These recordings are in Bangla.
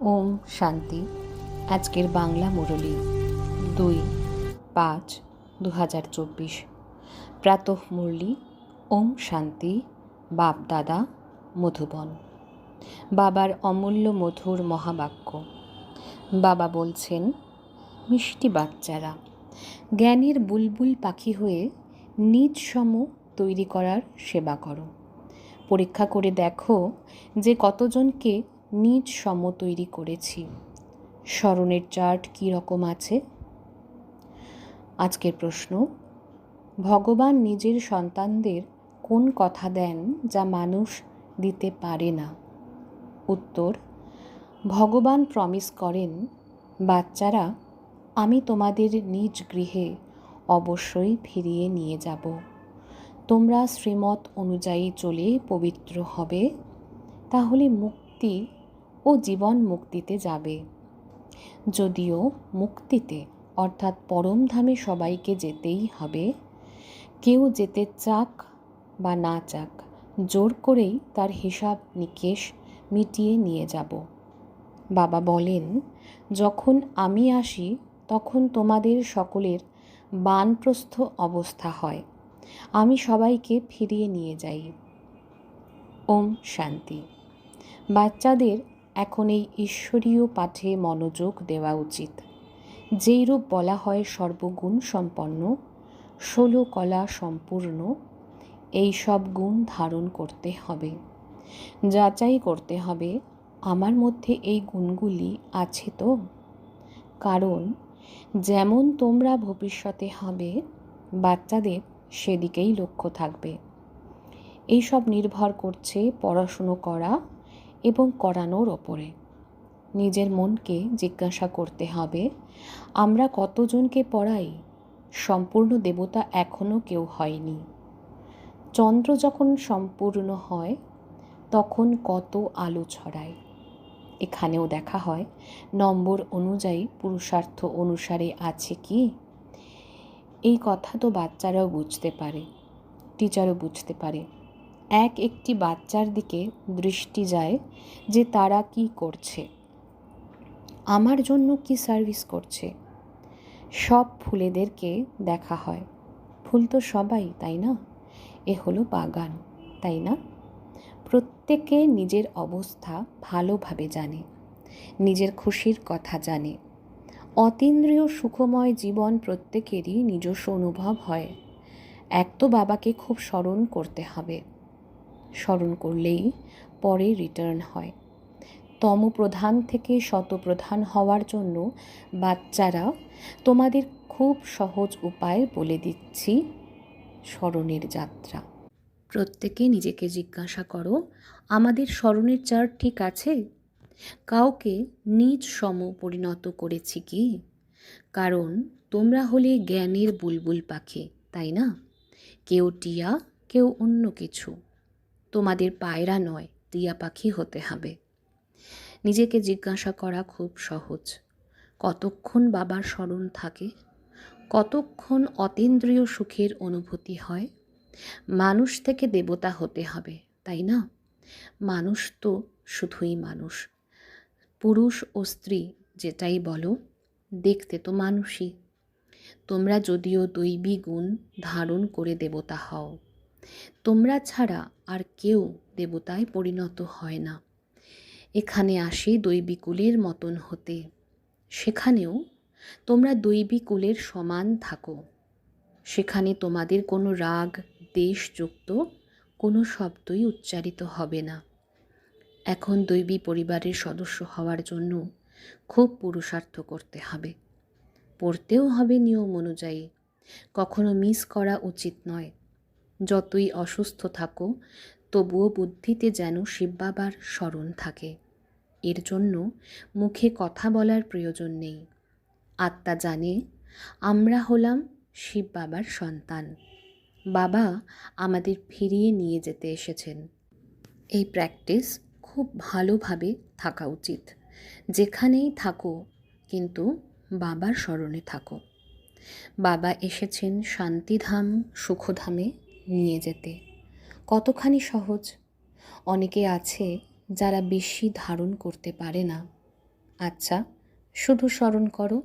ওম শান্তি। আজকের বাংলা মুরলী দুই পাঁচ দু হাজার চব্বিশ। প্রাতঃ মুরলী, ওম শান্তি, বাপ দাদা, মধুবন। বাবার অমূল্য মধুর মহাবাক্য। বাবা বলছেন, মিষ্টি বাচ্চারা, জ্ঞানের বুলবুল পাখি হয়ে নিজ সম তৈরি করার সেবা করো। পরীক্ষা করে দেখো যে কতজনকে নিজ সম তৈরি করেছি। স্মরণের চার্ট কী রকম আছে? আজকের প্রশ্ন, ভগবান নিজের সন্তানদের কোন কথা দেন যা মানুষ দিতে পারে না? উত্তর, ভগবান প্রমিস করেন, বাচ্চারা, আমি তোমাদের নিজ গৃহে অবশ্যই ফিরিয়ে নিয়ে যাব। তোমরা শ্রীমত অনুযায়ী চলে পবিত্র হবে, তাহলে মুক্তি ও জীবন মুক্তিতে যাবে। যদিও মুক্তিতে, অর্থাৎ পরমধামে সবাইকে যেতেই হবে, কেউ যেতে চাক বা না চাক, জোর করেই তার হিসাব নিকেশ মিটিয়ে নিয়ে যাব। বাবা বলেন, যখন আমি আসি, তখন তোমাদের সকলের বানপ্রস্থ অবস্থা হয়। আমি সবাইকে ফিরিয়ে নিয়ে যাই। ওম শান্তি। বাচ্চাদের এখন এই ঈশ্বরীয় পাঠে মনোযোগ দেওয়া উচিত। যেই রূপ বলা হয় সর্বগুণ সম্পন্ন, ষোলো কলা সম্পূর্ণ, এই সব গুণ ধারণ করতে হবে। যাচাই করতে হবে, আমার মধ্যে এই গুণগুলি আছে তো? কারণ, যেমন তোমরা ভবিষ্যতে হবে, বাচ্চাদের সেদিকেই লক্ষ্য থাকবে। এই সব নির্ভর করছে পড়াশুনো করা এবং করানোর ওপরে। নিজের মনকে জিজ্ঞাসা করতে হবে, আমরা কতজনকে পড়াই? সম্পূর্ণ দেবতা এখনও কেউ হয়নি। চন্দ্র যখন সম্পূর্ণ হয়, তখন কত আলো ছড়ায়। এখানেও দেখা হয়, নম্বর অনুযায়ী পুরুষার্থ অনুসারে আছে কি? এই কথা তো বাচ্চারাও বুঝতে পারে, টিচারও বুঝতে পারে। এক একটি বাচ্চার দিকে দৃষ্টি যায় যে তারা কি করছে। আমার জন্য কি সার্ভিস করছে? সব ফুলেদেরকে দেখা হয়। ফুল তো সবাই, তাই না? এ হলো বাগান, তাই না? প্রত্যেকে নিজের অবস্থা ভালোভাবে জানে, নিজের খুশির কথা জানে। অতীন্দ্রিয় সুখময় জীবন প্রত্যেকেরই নিজস্ব অনুভব হয়। এক তো বাবাকে খুব স্মরণ করতে হবে। স্মরণ করলেই পরে রিটার্ন হয়। তমপ্রধান থেকে শতপ্রধান হওয়ার জন্য বাচ্চারা তোমাদের খুব সহজ উপায় বলে দিচ্ছি, স্মরণের যাত্রা। প্রত্যেকে নিজেকে জিজ্ঞাসা করো, আমাদের স্মরণের চার্ট ঠিক আছে? কাউকে নিজ সম পরিণত করেছি কি? কারণ তোমরা হলে জ্ঞানের বুলবুল পাখি, তাই না? কেউ টিয়া, কেউ অন্য কিছু। তোমাদের পায়রা নয়, টিয়া পাখি হতে হবে। নিজেকে জিজ্ঞাসা করা খুব সহজ। কতক্ষণ বাবার স্মরণ থাকে? কতক্ষণ অতীন্দ্রিয় সুখের অনুভূতি হয়? মানুষ থেকে দেবতা হতে হবে, তাই না? মানুষ তো শুধুই মানুষ। পুরুষ ও স্ত্রী, যেটাই বলো, দেখতে তো মানুষই। তোমরা যদিও দৈবী গুণ ধারণ করে দেবতা হও। তোমরা ছাড়া আর কেউ দেবতায় পরিণত হয় না। এখানে আসে দৈবী কুলের মতন হতে। সেখানেও তোমরা দৈবী কুলের সমান থাকো। সেখানে তোমাদের কোনো রাগ, দেশযুক্ত কোনো শব্দই উচ্চারিত হবে না। এখন দৈবী পরিবারের সদস্য হওয়ার জন্য খুব পুরুষার্থ করতে হবে। পড়তেও হবে নিয়ম অনুযায়ী। কখনো মিস করা উচিত নয়। যতই অসুস্থ থাকো, তবুও বুদ্ধিতে যেন শিববাবার স্মরণ থাকে। এর জন্য মুখে কথা বলার প্রয়োজন নেই। আত্মা জানে, আমরা হলাম শিব বাবার সন্তান। বাবা আমাদের ফিরিয়ে নিয়ে যেতে এসেছেন। এই প্র্যাকটিস খুব ভালোভাবে থাকা উচিত। যেখানেই থাকো, কিন্তু বাবার স্মরণে থাকো। বাবা এসেছেন শান্তিধাম, সুখধামে। নিয়ে যেতে। কতখানি সহজ? অনেকে আছে যারা বেশি ধারণ করতে পারে না। আচ্ছা শুধু স্মরণ করো।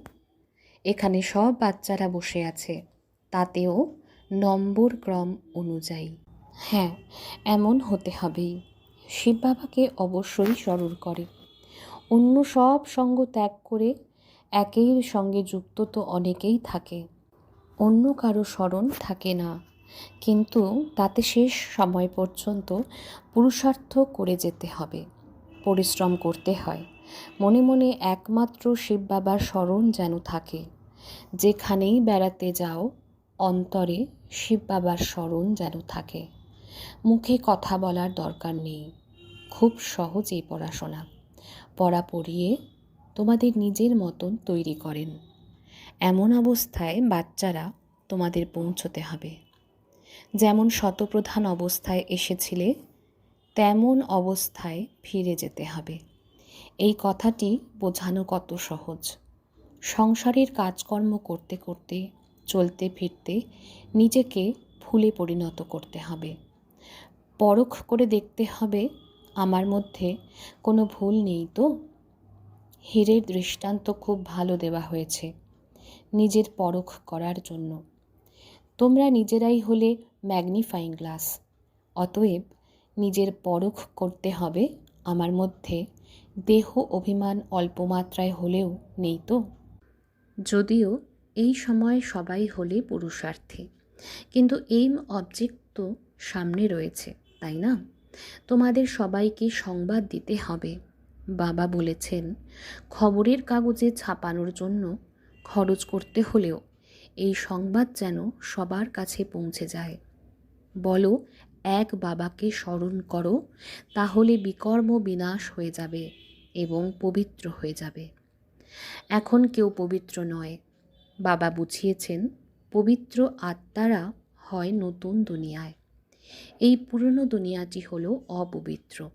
এখানে সব বাচ্চারা বসে আছে, তাতেও নম্বর ক্রম অনুযায়ী। হ্যাঁ এমন হতে হবেই। শিব বাবাকে অবশ্যই স্মরণ করে। অন্য সব সঙ্গ ত্যাগ করে একের সঙ্গে যুক্ত তো অনেকেই থাকে। অন্য কারও স্মরণ থাকে না। কিন্তু তাতে শেষ সময় পর্যন্ত পুরুষার্থ করে যেতে হবে, পরিশ্রম করতে হয়। মনে মনে একমাত্র শিব বাবার স্মরণ যেন থাকে। যেখানেই বেড়াতে যাও, অন্তরে শিব বাবার স্মরণ যেন থাকে। মুখে কথা বলার দরকার নেই। খুব সহজেই পড়াশোনা। পড়া পড়িয়ে তোমাদের নিজের মতন তৈরি করেন। এমন অবস্থায় বাচ্চারা তোমাদের পৌঁছতে হবে। যেমন শতপ্রধান অবস্থায় এসেছিলে, তেমন অবস্থায় ফিরে যেতে হবে। এই কথাটি বোঝানো কত সহজ। সংসারের কাজকর্ম করতে করতে, চলতে ফিরতে নিজেকে ফুলে পরিণত করতে হবে। পরখ করে দেখতে হবে, আমার মধ্যে কোনো ভুল নেই তো? হীরের দৃষ্টান্ত খুব ভালো দেওয়া হয়েছে নিজের পরখ করার জন্য। তোমরা নিজেরাই হলে ম্যাগনিফাইং গ্লাস অতএব নিজের পরখ করতে হবে আমার মধ্যে। দেহ অভিমান অল্প মাত্রায় হলেও নেই তো? যদিও এই সময় সবাই হলে পুরুষার্থী। কিন্তু এইম অবজেক্ট তো সামনে রয়েছে, তাই না? তোমাদের সবাইকে সংবাদ দিতে হবে। বাবা বলেছেন, খবরের কাগজে ছাপানোর জন্য খরচ করতে হলেও এই সংবাদ যেন সবার কাছে পৌঁছে যায়। বলো, এক বাবাকে স্মরণ করো, তাহলে বিকর্ম বিনাশ হয়ে যাবে এবং পবিত্র হয়ে যাবে। এখন কেউ পবিত্র নয়। বাবা বুঝিয়েছেন, পবিত্র আত্মারা হয় নতুন দুনিয়ায়। এই পুরনো দুনিয়াটি হল অপবিত্র।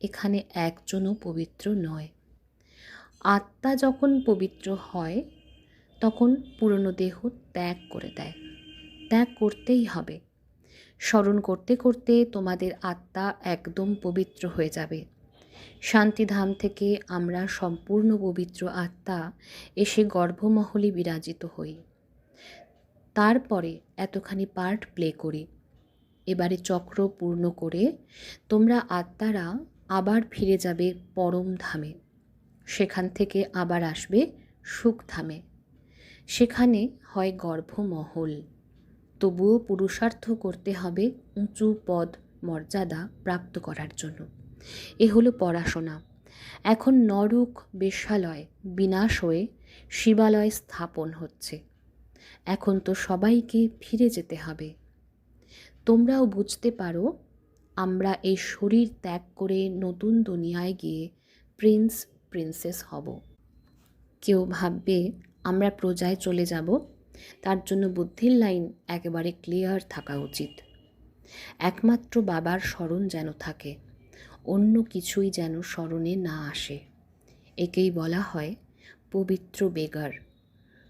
এখানে একজনও পবিত্র নয়। আত্মা যখন পবিত্র হয়, তখন পুরনো দেহ ত্যাগ করে দেয়। ত্যাগ করতেই হবে। স্মরণ করতে করতে তোমাদের আত্মা একদম পবিত্র হয়ে যাবে। শান্তিধাম থেকে আমরা সম্পূর্ণ পবিত্র আত্মা এসে গর্ভমহলে বিরাজিত হই। তারপরে এতখানি পার্ট প্লে করি। এবারে চক্র পূর্ণ করে তোমরা আত্মারা আবার ফিরে যাবে পরম ধামে। সেখান থেকে আবার আসবে সুখধামে সেখানে হয় গর্ভমহল। তবুও পুরুষার্থ করতে হবে উঁচু পদ, মর্যাদা প্রাপ্ত করার জন্য। এ হলো পড়াশোনা। এখন নরক বেশ্যালয় বিনাশ হয়ে শিবালয় স্থাপন হচ্ছে। এখন তো সবাইকে ফিরে যেতে হবে। তোমরাও বুঝতে পারো, আমরা এই শরীর ত্যাগ করে নতুন দুনিয়ায় গিয়ে প্রিন্স, প্রিন্সেস হব। কেউ ভাববে, আমরা প্রজায় চলে যাব। তার জন্য বুদ্ধির লাইন একেবারে ক্লিয়ার থাকা উচিত। একমাত্র বাবার স্মরণ যেন থাকে, অন্য কিছুই যেন স্মরণে না আসে। একেই বলা হয় পবিত্র বেগার।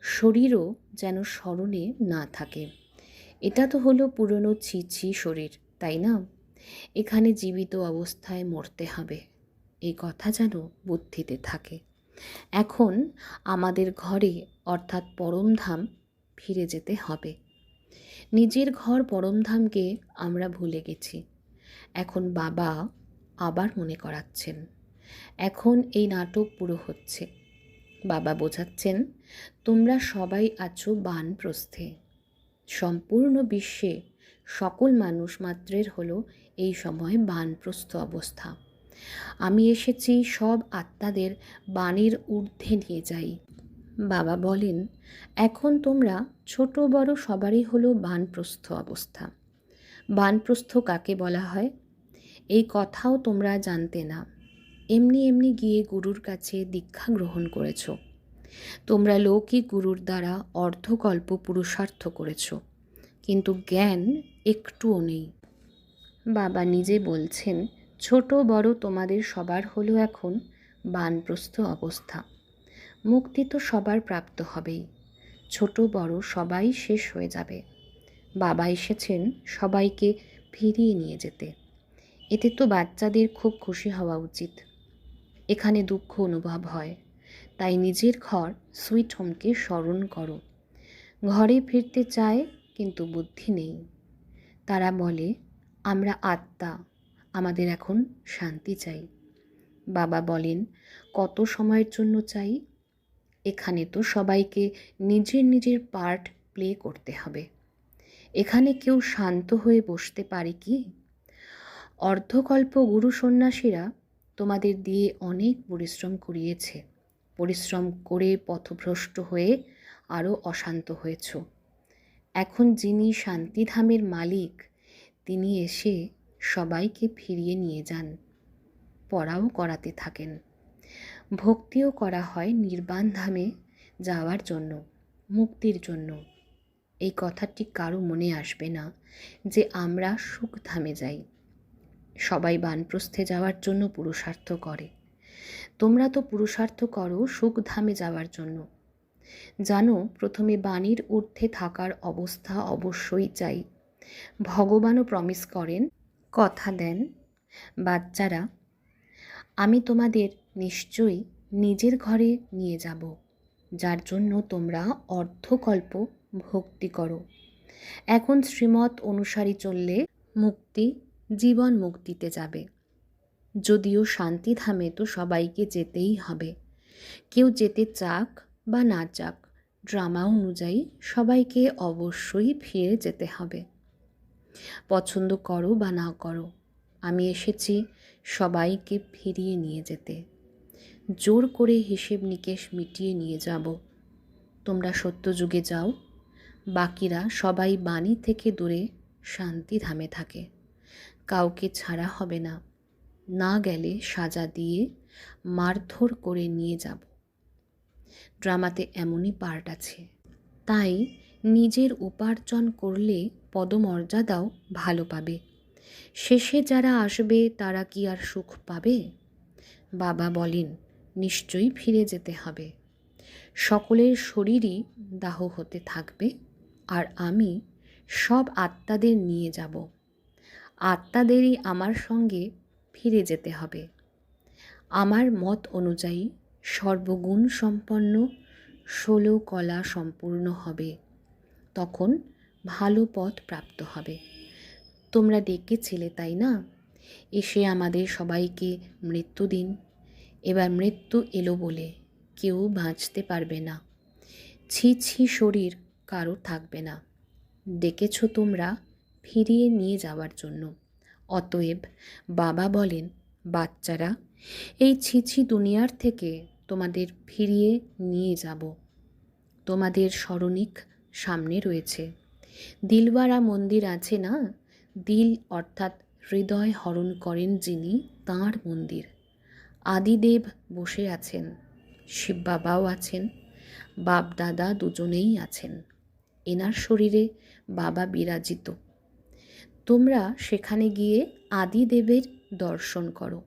শরীরও যেন স্মরণে না থাকে। এটা তো হলো পুরনো ছি ছি শরীর, তাই না? এখানে জীবিত অবস্থায় মরতে হবে। এই কথা যেন বুদ্ধিতে থাকে। এখন আমাদের ঘরে, অর্থাৎ পরমধাম ফিরে যেতে হবে। নিজের ঘর পরমধামকে আমরা ভুলে গেছি। এখন বাবা আবার মনে করাচ্ছেন, এখন এই নাটক পুরো হচ্ছে। বাবা বোঝাচ্ছেন, তোমরা সবাই আছো বানপ্রস্থে। সম্পূর্ণ বিশ্বে সকল মানুষ মাত্রের হলো এই সময় বানপ্রস্থ অবস্থা। আমি এসেছি সব আত্মাদের বাণীর ঊর্ধ্বে নিয়ে যাই। বাবা বলেন, এখন তোমরা ছোট বড় সবারই হলো বানপ্রস্থ অবস্থা। বানপ্রস্থ কাকে বলা হয়? এই কথাও তোমরা জানতে না। এমনি এমনি গিয়ে গুরুর কাছে দীক্ষা গ্রহণ করেছ। তোমরা লৌকিক গুরুর দ্বারা অর্ধকল্প পুরুষার্থ করেছ, কিন্তু জ্ঞান একটুও নেই। বাবা নিজে বলছেন, ছোট বড় তোমাদের সবার হলো এখন বানপ্রস্থ অবস্থা। মুক্তি তো সবার প্রাপ্ত হবেই। ছোট, বড় সবাই শেষ হয়ে যাবে। বাবা এসেছেন সবাইকে ফিরিয়ে নিয়ে যেতে। এতে তো বাচ্চাদের খুব খুশি হওয়া উচিত। এখানে দুঃখ অনুভব হয়। তাই নিজের ঘর, সুইট হোমকে স্মরণ করো। ঘরে ফিরতে চায়, কিন্তু বুদ্ধি নেই। তারা বলে, আমরা আত্মা, আমাদের এখন শান্তি চাই। বাবা বলেন, কত সময়ের জন্য চাই? এখানে তো সবাইকে নিজের নিজের পার্ট প্লে করতে হবে। এখানে কেউ শান্ত হয়ে বসতে পারে কি? অর্ধকল্প গুরু সন্ন্যাসীরা তোমাদের দিয়ে অনেক পরিশ্রম করিয়েছে। পরিশ্রম করে পথভ্রষ্ট হয়ে আরও অশান্ত হয়েছ। এখন যিনি শান্তিধামের মালিক, তিনি এসে সবাইকে ফিরিয়ে নিয়ে যান। পড়াও করাতে থাকেন। ভক্তিও করা হয় নির্বাণ ধামে যাওয়ার জন্য, মুক্তির জন্য। এই কথাটি কারও মনে আসবে না যে আমরা সুখধামে যাই। সবাই বানপ্রস্থে যাওয়ার জন্য পুরুষার্থ করে। তোমরা তো পুরুষার্থ করো সুখধামে যাওয়ার জন্য। জানো, প্রথমে বাণীর ঊর্ধ্বে থাকার অবস্থা অবশ্যই চাই। ভগবানও প্রমিস করেন, কথা দেন, বাচ্চারা, আমি তোমাদের নিশ্চয়ই নিজের ঘরে নিয়ে যাব, যার জন্য তোমরা অর্ধকল্প ভক্তি করো। এখন শ্রীমত অনুসারী চললে মুক্তি, জীবন মুক্তিতে যাবে। যদিও শান্তিধামে তো সবাইকে যেতেই হবে। কেউ যেতে চাক বা না চাক, ড্রামা অনুযায়ী সবাইকে অবশ্যই ফিরে যেতে হবে। পছন্দ করো বা না করো, আমি এসেছি সবাইকে ফিরিয়ে নিয়ে যেতে। জোর করে হিসেব নিকেশ মিটিয়ে নিয়ে যাব। তোমরা সত্যযুগে যাও। বাকিরা সবাই বাণী থেকে দূরে শান্তিধামে থাকে। কাউকে ছাড়া হবে না। না গেলে সাজা দিয়ে মারধর করে নিয়ে যাব। ড্রামাতে এমনই পার্ট আছে। তাই নিজের উপার্জন করলে পদমর্যাদাও ভালো পাবে। শেষে যারা আসবে তারা কি আর সুখ পাবে? বাবা বলেন নিশ্চয়ই ফিরে যেতে হবে। সকলের শরীরই দাহ হতে থাকবে, আর আমি সব আত্মাদের নিয়ে যাব। আত্মাদেরই আমার সঙ্গে ফিরে যেতে হবে। আমার মত অনুযায়ী সর্বগুণ সম্পন্ন ষোলো কলা সম্পূর্ণ হবে। তখন ভালো পথ প্রাপ্ত হবে। তোমরা ডেকেছিলে, তাই না? এসে আমাদের সবাইকে মৃত্যু দিন এবার মৃত্যু এলো বলে কেউ বাঁচতে পারবে না। ছি ছি শরীর কারও থাকবে না। ডেকেছ তোমরা ফিরিয়ে নিয়ে যাওয়ার জন্য। অতএব বাবা বলেন, বাচ্চারা, এই ছিছি দুনিয়ার থেকে তোমাদের ফিরিয়ে নিয়ে যাব। তোমাদের স্মরণিক সামনে রয়েছে। দিলওয়ারা মন্দির আছে না? দিল অর্থাৎ হৃদয় হরণ করেন যিনি তাঁর মন্দির। আদিদেব বসে আছেন, শিব বাবাও আছেন, বাপ দাদা দুজনেই আছেন। এনার শরীরে বাবা বিরাজিত। তোমরা সেখানে গিয়ে আদিদেবের দর্শন করো।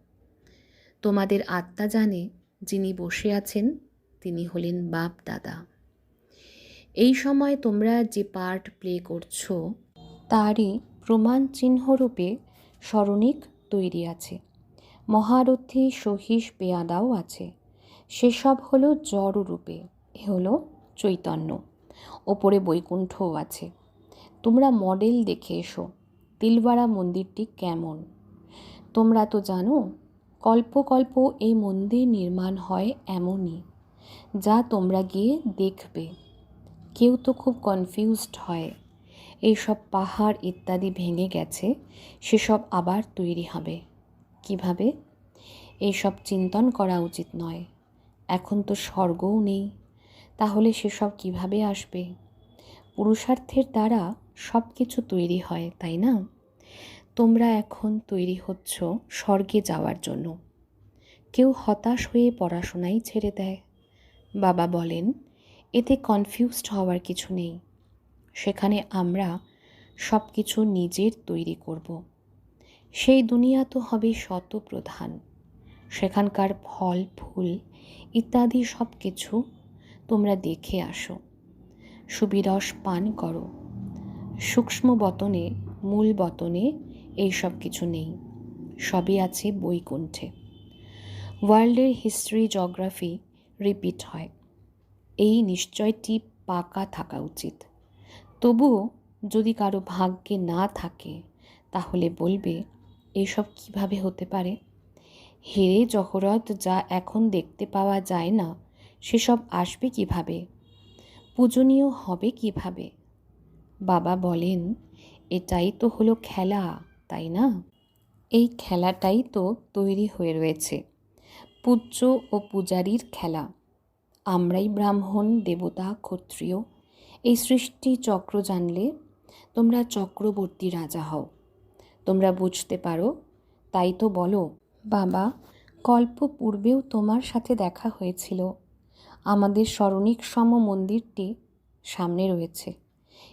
তোমাদের আত্মা জানে যিনি বসে আছেন, তিনি হলেন বাপ দাদা। এই সময় তোমরা যে পার্ট প্লে করছ, তারই প্রমাণ চিহ্নরূপে স্মরণিক তৈরি আছে। মহারথী সহিস পেয়াদাও আছে। সেসব হলো জড় রূপে এ হলো চৈতন্য। ওপরে বৈকুণ্ঠও আছে। তোমরা মডেল দেখে এসো, তিলবাড়া মন্দিরটি কেমন? তোমরা তো জানো, কল্প কল্প এই মন্দির নির্মাণ হয় এমনই, যা তোমরা গিয়ে দেখবে। কেউ তো খুব কনফিউজড হয়, এইসব পাহাড় ইত্যাদি ভেঙে গেছে, সেসব আবার তৈরি হবে। কীভাবে? এইসব চিন্তন করা উচিত নয়। এখন তো স্বর্গও নেই। তাহলে সেসব কীভাবে আসবে? পুরুষার্থের দ্বারা সব কিছু তৈরি হয়, তাই না? তোমরা এখন তৈরি হচ্ছ স্বর্গে যাওয়ার জন্য। কেউ হতাশ হয়ে পড়াশোনাই ছেড়ে দেয়। বাবা বলেন, এতে কনফিউজড হওয়ার কিছু নেই। সেখানে আমরা সব কিছু নিজের তৈরি করব। সেই দুনিয়া তো হবে শত প্রধান সেখানকার ফল, ফুল ইত্যাদি সব কিছু তোমরা দেখে আসো। সুবিরস পান করো। সূক্ষ্ম বতনে, মূল বতনে এই সব কিছু নেই। সবই আছে বৈকুণ্ঠে। ওয়ার্ল্ডের হিস্ট্রি জগ্রাফি রিপিট হয়। এই নিশ্চয়টি পাকা থাকা উচিত। তবুও যদি কারও ভাগ্যে না থাকে, তাহলে বলবে এসব কীভাবে হতে পারে? হেরে জহরত, যা এখন দেখতে পাওয়া যায় না, সেসব আসবে কীভাবে? পূজনীয় হবে কীভাবে? বাবা বলেন, এটাই তো হলো খেলা, তাই না? এই খেলাটাই তো তৈরি হয়ে রয়েছে, পূজ্য ও পূজারীর খেলা। আমরাই ব্রাহ্মণ, দেবতা, ক্ষত্রিয়, এই সৃষ্টি চক্র জানলে তোমরা চক্রবর্তী রাজা হও। তোমরা বুঝতে পারো। তাই তো বলো, বাবা কল্প পূর্বেও তোমার সাথে দেখা হয়েছিল। আমাদের স্মরণিক সম মন্দিরটি সামনে রয়েছে।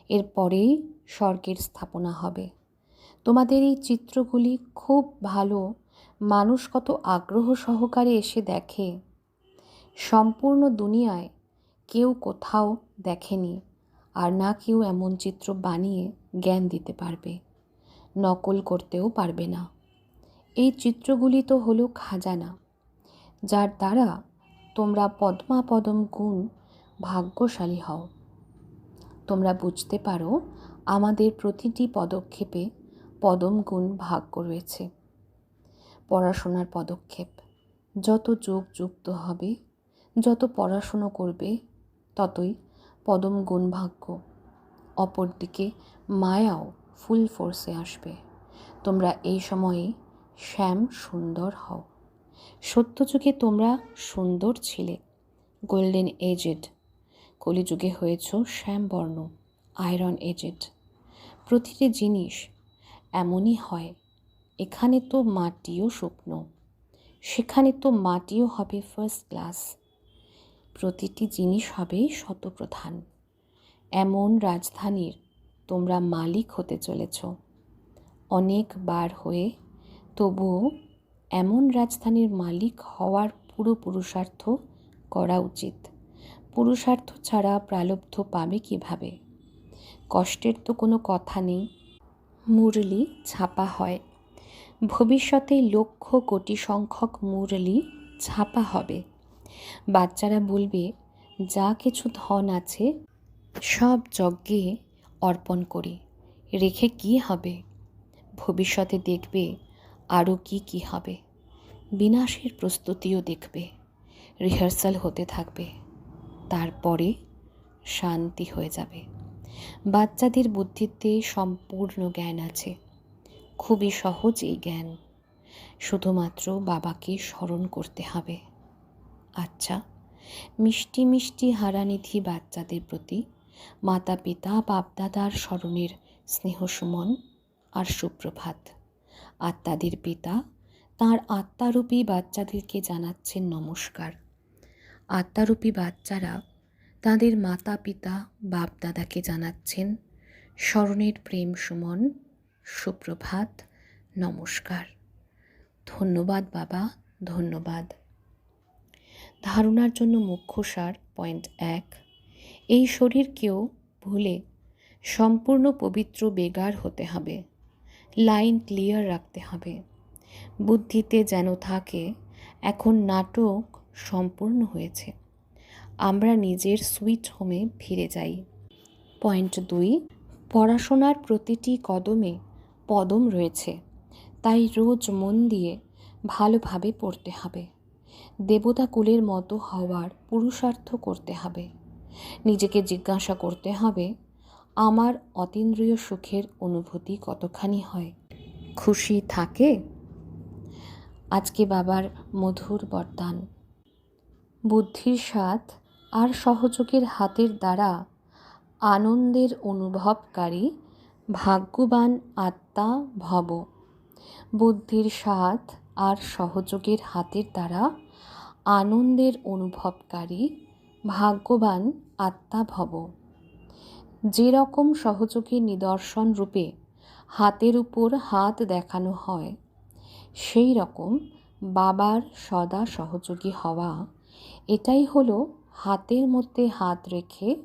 এরপরেই স্বর্গের স্থাপনা হবে। তোমাদের এই চিত্রগুলি খুব ভালো। মানুষ কত আগ্রহ সহকারে এসে দেখে। সম্পূর্ণ দুনিয়ায় কেউ কোথাও দেখেনি, আর না কেউ এমন চিত্র বানিয়ে জ্ঞান দিতে পারবে। নকল করতেও পারবে না। এই চিত্রগুলি তো হলো খাজানা, যার দ্বারা তোমরা পদ্মাপদম গুণ ভাগ্যশালী হও। তোমরা বুঝতে পারো, আমাদের প্রতিটি পদক্ষেপে পদম গুণ ভাগ্য রয়েছে। পড়াশোনার পদক্ষেপ, যত যোগ যুক্ত হবে, যত পড়াশুনো করবে, ততই পদম গুণ ভাগ্য। অপরদিকে মায়াও ফুল ফোর্সে আসবে। তোমরা এই সময়ে শ্যাম সুন্দর হও। সত্যযুগে তোমরা সুন্দর ছিলে। গোল্ডেন এজেড, কলিযুগে হয়েছ শ্যামবর্ণ আয়রন এজেড। প্রতিটি জিনিস এমনই হয়, এখানে তো মাটিও শুকনো, সেখানে তো মাটিও হবে ফার্স্ট ক্লাস প্রতিটি জিনিস হবে শতপ্রধান। এমন রাজধানীর তোমরা মালিক হতে চলেছ। অনেক বার হয়ে তবুও এমন রাজধানীর মালিক হওয়ার পুরো পুরুষার্থ করা উচিত। পুরুষার্থ ছাড়া প্রালব্ধ পাবে কীভাবে? কষ্টের তো কোনো কথা নেই। মুরলি ছাপা হয়। ভবিষ্যতে লক্ষ কোটি সংখ্যক মুরলি ছাপা হবে। বাচ্চারা বলবে, যা কিছু ধন আছে, সব যজ্ঞে অর্পণ করি। রেখে কি হবে? ভবিষ্যতে দেখবে আরও কি কি হবে। বিনাশের প্রস্তুতিও দেখবে। রিহার্সাল হতে থাকবে। তারপরে শান্তি হয়ে যাবে। বাচ্চাদের বুদ্ধিতে সম্পূর্ণ জ্ঞান আছে। খুবই সহজ এই জ্ঞান। শুধুমাত্র বাবাকে স্মরণ করতে হবে। আচ্ছা মিষ্টি মিষ্টি হারানিধি বাচ্চাদের প্রতি মাতা পিতা বাপদাদার স্মরণের স্নেহসুমন আর সুপ্রভাত। আত্মাদের পিতা, তাঁর আত্মারূপী বাচ্চাদেরকে জানাচ্ছেন নমস্কার। আত্মারূপী বাচ্চারা তাদের মাতা পিতা বাপদাদাকে জানাচ্ছেন স্মরণের প্রেম সুমন, সুপ্রভাত, নমস্কার। ধন্যবাদ বাবা, ধন্যবাদ। ধারণার জন্য মুখ্য সার পয়েন্ট এক। এই শরীরকেও ভুলে সম্পূর্ণ পবিত্র বেগার হতে হবে। লাইন ক্লিয়ার রাখতে হবে। বুদ্ধিতে যেন থাকে, এখন নাটক সম্পূর্ণ হয়েছে। আমরা নিজের সুইট হোমে ফিরে যাই। পয়েন্ট দুই, পড়াশোনার প্রতিটি কদমে পদম রয়েছে, তাই রোজ মন দিয়ে ভালোভাবে পড়তে হবে। দেবতা কুলের মতো হওয়ার পুরুষার্থ করতে হবে। নিজেকে জিজ্ঞাসা করতে হবে, আমার অতীন্দ্রিয় সুখের অনুভূতি কতখানি হয়? খুশি থাকে? আজকে বাবার মধুর বরদান। বুদ্ধির সাথ আর সহযোগের হাতের দ্বারা আনন্দের অনুভবকারী ভাগ্যবান আত্মা ভব। বুদ্ধির সাথ আর সহযোগের হাতের দ্বারা আনন্দের অনুভবকারী ভাগ্যবান আত্মা ভব। যেরকম সহযোগী নিদর্শন রূপে হাতের উপর হাত দেখানো হয় সেই রকম বাবার সদা সহযোগী হওয়া। এটাই হলো হাতের মধ্যে হাত রেখে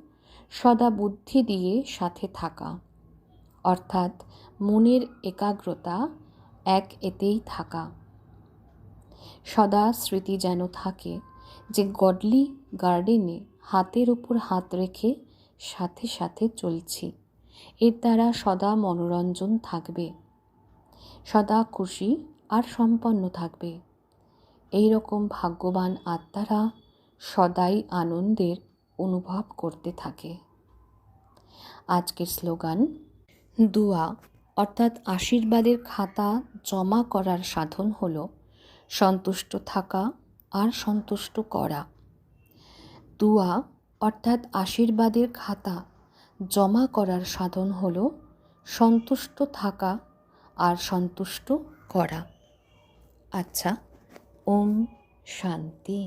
সদা বুদ্ধি দিয়ে সাথে থাকা। অর্থাৎ মনের একাগ্রতা এক এতেই থাকা। সদা স্মৃতি যেন থাকে যে গডলি গার্ডেনে হাতের উপর হাত রেখে সাথে সাথে চলছি। এর দ্বারা সদা মনোরঞ্জন থাকবে। সদা খুশি আর সম্পন্ন থাকবে। এই রকম ভাগ্যবান আত্মারা সদাই আনন্দের অনুভব করতে থাকে। আজকের স্লোগান, দুয়া অর্থাৎ আশীর্বাদের খাতা জমা করার সাধন হল সন্তুষ্ট থাকা আর সন্তুষ্ট করা। দুয়া, অর্থাৎ আশীর্বাদের খাতা জমা করার সাধন হল সন্তুষ্ট থাকা আর সন্তুষ্ট করা। আচ্ছা ওম শান্তি।